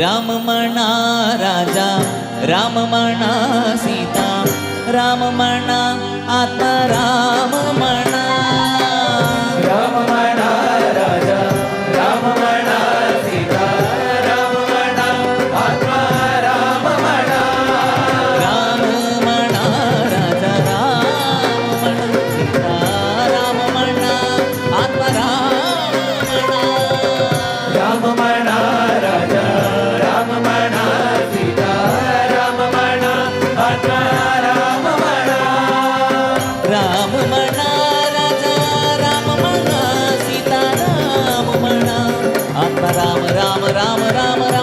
രാമമണ Raja രാമമണ Sita രാമമണ ആത്മരാ Ram Ram Ram